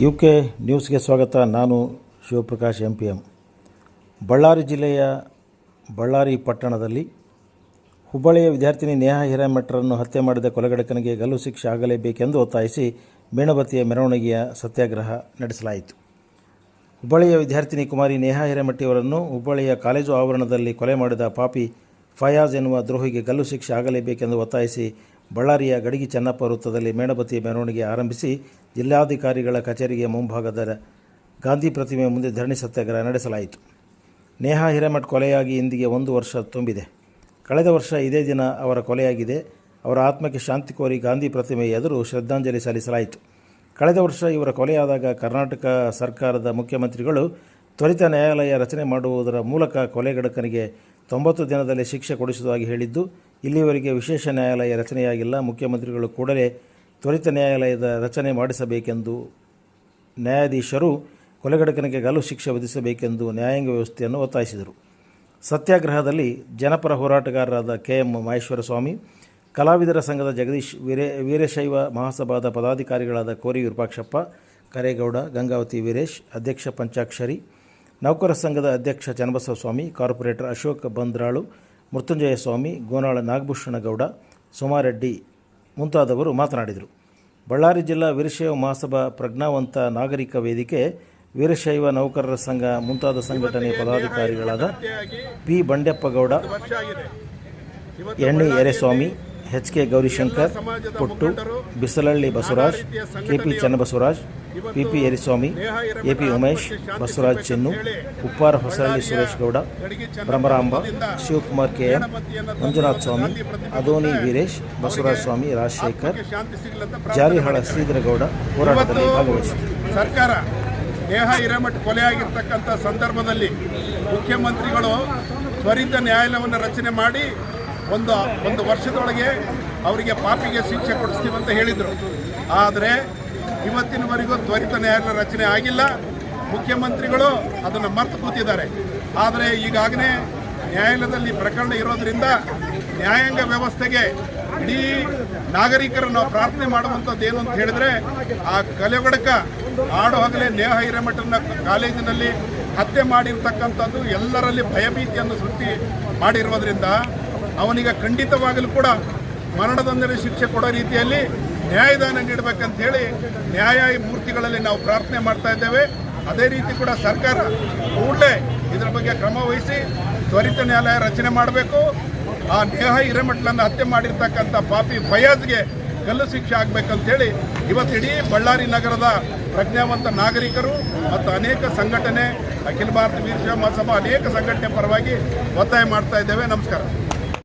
U K ನ್ಯೂಸ್ಗೆ ಸ್ವಾಗತ. ನಾನು Shivaprakash M P M Ballari ಜಿಲ್ಲೆಯ ಬಳ್ಳಾರಿ ಪಟ್ಟಣದಲ್ಲಿ ಹುಬ್ಬಳ್ಳಿಯ ವಿದ್ಯಾರ್ಥಿನಿ ನೇಹಾ ಹಿರೇಮಠರನ್ನು ಹತ್ಯೆ ಮಾಡಿದ ಕೊಲೆಗಡಕನಿಗೆ ಗಲ್ಲು ಶಿಕ್ಷೆ ಆಗಲೇಬೇಕೆಂದು ಒತ್ತಾಯಿಸಿ ಮೇಣಬತ್ತಿಯ ಮೆರವಣಿಗೆಯ ಸತ್ಯಾಗ್ರಹ ನಡೆಸಲಾಯಿತು. ಹುಬ್ಬಳ್ಳಿಯ ವಿದ್ಯಾರ್ಥಿನಿ ಕುಮಾರಿ ನೇಹಾ ಹಿರೇಮಠಿಯವರನ್ನು ಹುಬ್ಬಳ್ಳಿಯ ಕಾಲೇಜು ಆವರಣದಲ್ಲಿ ಕೊಲೆ ಮಾಡಿದ ಪಾಪಿ ಫಯಾಜ್ ಎನ್ನುವ ದ್ರೋಹಿಗೆ ಗಲ್ಲು ಶಿಕ್ಷೆ ಆಗಲೇಬೇಕೆಂದು ಒತ್ತಾಯಿಸಿ ಬಳ್ಳಾರಿಯ ಗಡಿಗಿ ಚೆನ್ನಪ್ಪ ವೃತ್ತದಲ್ಲಿ ಮೇಣಬತ್ತಿ ಮೆರವಣಿಗೆ ಆರಂಭಿಸಿ ಜಿಲ್ಲಾಧಿಕಾರಿಗಳ ಕಚೇರಿಗೆ ಮುಂಭಾಗದ ಗಾಂಧಿ ಪ್ರತಿಮೆ ಮುಂದೆ ಧರಣಿ ಸತ್ಯಾಗ್ರಹ ನಡೆಸಲಾಯಿತು. ನೇಹಾ ಹಿರೇಮಠ್ ಕೊಲೆಯಾಗಿ ಇಂದಿಗೆ ಒಂದು ವರ್ಷ ತುಂಬಿದೆ. ಕಳೆದ ವರ್ಷ ಇದೇ ದಿನ ಅವರ ಕೊಲೆಯಾಗಿದೆ. ಅವರ ಆತ್ಮಕ್ಕೆ ಶಾಂತಿ ಕೋರಿ ಗಾಂಧಿ ಪ್ರತಿಮೆ ಎದುರು ಶ್ರದ್ಧಾಂಜಲಿ ಸಲ್ಲಿಸಲಾಯಿತು. ಕಳೆದ ವರ್ಷ ಇವರ ಕೊಲೆಯಾದಾಗ ಕರ್ನಾಟಕ ಸರ್ಕಾರದ ಮುಖ್ಯಮಂತ್ರಿಗಳು ತ್ವರಿತ ನ್ಯಾಯಾಲಯ ರಚನೆ ಮಾಡುವುದರ ಮೂಲಕ ಕೊಲೆಗಡಕನಿಗೆ ತೊಂಬತ್ತು ದಿನದಲ್ಲಿ ಶಿಕ್ಷೆ ಕೊಡಿಸುವುದಾಗಿ ಹೇಳಿದ್ದು ಇಲ್ಲಿಯವರೆಗೆ ವಿಶೇಷ ನ್ಯಾಯಾಲಯ ರಚನೆಯಾಗಿಲ್ಲ. ಮುಖ್ಯಮಂತ್ರಿಗಳು ಕೂಡಲೇ ತ್ವರಿತ ನ್ಯಾಯಾಲಯದ ರಚನೆ ಮಾಡಿಸಬೇಕೆಂದು ನ್ಯಾಯಾಧೀಶರು ಕೊಲೆಗಡಕನಿಗೆ ಗಲ್ಲು ಶಿಕ್ಷೆ ವಿಧಿಸಬೇಕೆಂದು ನ್ಯಾಯಾಂಗ ವ್ಯವಸ್ಥೆಯನ್ನು ಒತ್ತಾಯಿಸಿದರು. ಸತ್ಯಾಗ್ರಹದಲ್ಲಿ ಜನಪರ ಹೋರಾಟಗಾರರಾದ ಕೆ ಎಂ ಮಹೇಶ್ವರ ಸ್ವಾಮಿ ಕಲಾವಿದರ ಸಂಘದ ಜಗದೀಶ್ ವೀರೇ, ವೀರಶೈವ ಮಹಾಸಭಾದ ಪದಾಧಿಕಾರಿಗಳಾದ ಕೋರಿ ವಿರೂಪಾಕ್ಷಪ್ಪ, ಕರೇಗೌಡ, ಗಂಗಾವತಿ ವೀರೇಶ್, ಅಧ್ಯಕ್ಷ ಪಂಚಾಕ್ಷರಿ ನೌಕರ ಸಂಘದ ಅಧ್ಯಕ್ಷ ಚನ್ನಬಸವ ಸ್ವಾಮಿ, ಕಾರ್ಪೊರೇಟರ್ ಅಶೋಕ್ ಬಂದ್ರಾಳು ಮೃತ್ಯುಂಜಯ ಸ್ವಾಮಿ ಗೋನಾಳ ನಾಗಭೂಷಣಗೌಡ, ಸೋಮಾರೆಡ್ಡಿ ಮುಂತಾದವರು ಮಾತನಾಡಿದರು. ಬಳ್ಳಾರಿ ಜಿಲ್ಲಾ ವೀರಶೈವ ಮಹಾಸಭಾ ಪ್ರಜ್ಞಾವಂತ ನಾಗರಿಕ ವೇದಿಕೆ, ವೀರಶೈವ ನೌಕರರ ಸಂಘ ಮುಂತಾದ ಸಂಘಟನೆಯ ಪದಾಧಿಕಾರಿಗಳಾದ P Bandeppagowda Enne Yereswamy H K Gowrishankar Puttu Bisalahalli Basavaraj KP Channabasavaraj PP Yeriswamy AP Umesh Basavaraj Chennu Uppara Hosahalli Suresh Gowda Brahmaramba Shivakumar KM Manjunath Swamy Adoni Veeresh Basavaraj Swamy Rajashekar Jarihal Sridhargowda ಹೋರಾಟದಲ್ಲಿ ಭಾಗವಹಿಸಿದರು. ಸರ್ಕಾರ ನೇಹ ಹಿರೇಮಠ್ ಕೊಲೆಯಾಗಿರ್ತಕ್ಕಂಥ ಸಂದರ್ಭದಲ್ಲಿ ಮುಖ್ಯಮಂತ್ರಿಗಳು ತ್ವರಿತ ನ್ಯಾಯಾಲಯವನ್ನು ರಚನೆ ಮಾಡಿ ಒಂದು ಒಂದು ವರ್ಷದೊಳಗೆ ಅವರಿಗೆ ಪಾಪಿಗೆ ಶಿಕ್ಷೆ ಕೊಡಿಸ್ತೀವಿ ಅಂತ ಹೇಳಿದರು. ಆದರೆ ಇವತ್ತಿನವರೆಗೂ ತ್ವರಿತ ನ್ಯಾಯಾಲಯ ರಚನೆ ಆಗಿಲ್ಲ. ಮುಖ್ಯಮಂತ್ರಿಗಳು ಅದನ್ನು ಮರ್ತು ಕೂತಿದ್ದಾರೆ. ಆದರೆ ಈಗಾಗಲೇ ನ್ಯಾಯಾಲಯದಲ್ಲಿ ಪ್ರಕರಣ ಇರೋದರಿಂದ ನ್ಯಾಯಾಂಗ ವ್ಯವಸ್ಥೆಗೆ ಇಡೀ ನಾಗರಿಕರನ್ನು ಪ್ರಾರ್ಥನೆ ಮಾಡುವಂಥದ್ದು ಏನು ಅಂತ ಹೇಳಿದ್ರೆ ಆ ಕಲೆಗಡಕ ಆಡು ಹಗಲೇ ನೇಹ ಹಿರೇಮಠನ ಕಾಲೇಜಿನಲ್ಲಿ ಹತ್ಯೆ ಮಾಡಿರ್ತಕ್ಕಂಥದ್ದು ಎಲ್ಲರಲ್ಲಿ ಭಯಭೀತಿಯನ್ನು ಸೃಷ್ಟಿ ಮಾಡಿರುವುದರಿಂದ ಅವನಿಗೆ ಖಂಡಿತವಾಗಲೂ ಕೂಡ ಮರಣದಂಡನೆ ಶಿಕ್ಷೆ ಕೊಡೋ ರೀತಿಯಲ್ಲಿ ನ್ಯಾಯದಾನ ನೀಡಬೇಕಂತ ಹೇಳಿ ನ್ಯಾಯಮೂರ್ತಿಗಳಲ್ಲಿ ನಾವು ಪ್ರಾರ್ಥನೆ ಮಾಡ್ತಾ ಇದ್ದೇವೆ. ಅದೇ ರೀತಿ ಕೂಡ ಸರ್ಕಾರ ಕೂಡಲೇ ಇದರ ಬಗ್ಗೆ ಕ್ರಮ ವಹಿಸಿ ತ್ವರಿತ ನ್ಯಾಯಾಲಯ ರಚನೆ ಮಾಡಬೇಕು. ಆ ನೇಹ ಹಿರೇಮಠಲನ್ನು ಹತ್ಯೆ ಮಾಡಿರ್ತಕ್ಕಂಥ ಪಾಪಿ ಫಯಾಜ್ಗೆ ಗಲ್ಲು ಶಿಕ್ಷೆ ಆಗಬೇಕಂತೇಳಿ ಇವತ್ತು ಇಡೀ ಬಳ್ಳಾರಿ ನಗರದ ಪ್ರಜ್ಞಾವಂತ ನಾಗರಿಕರು ಮತ್ತು ಅನೇಕ ಸಂಘಟನೆ, ಅಖಿಲ ಭಾರತ ವೀರಶೈವ ಮಹಾಸಭಾ ಅನೇಕ ಸಂಘಟನೆ ಪರವಾಗಿ ಒತ್ತಾಯ ಮಾಡ್ತಾ ಇದ್ದೇವೆ. ನಮಸ್ಕಾರ.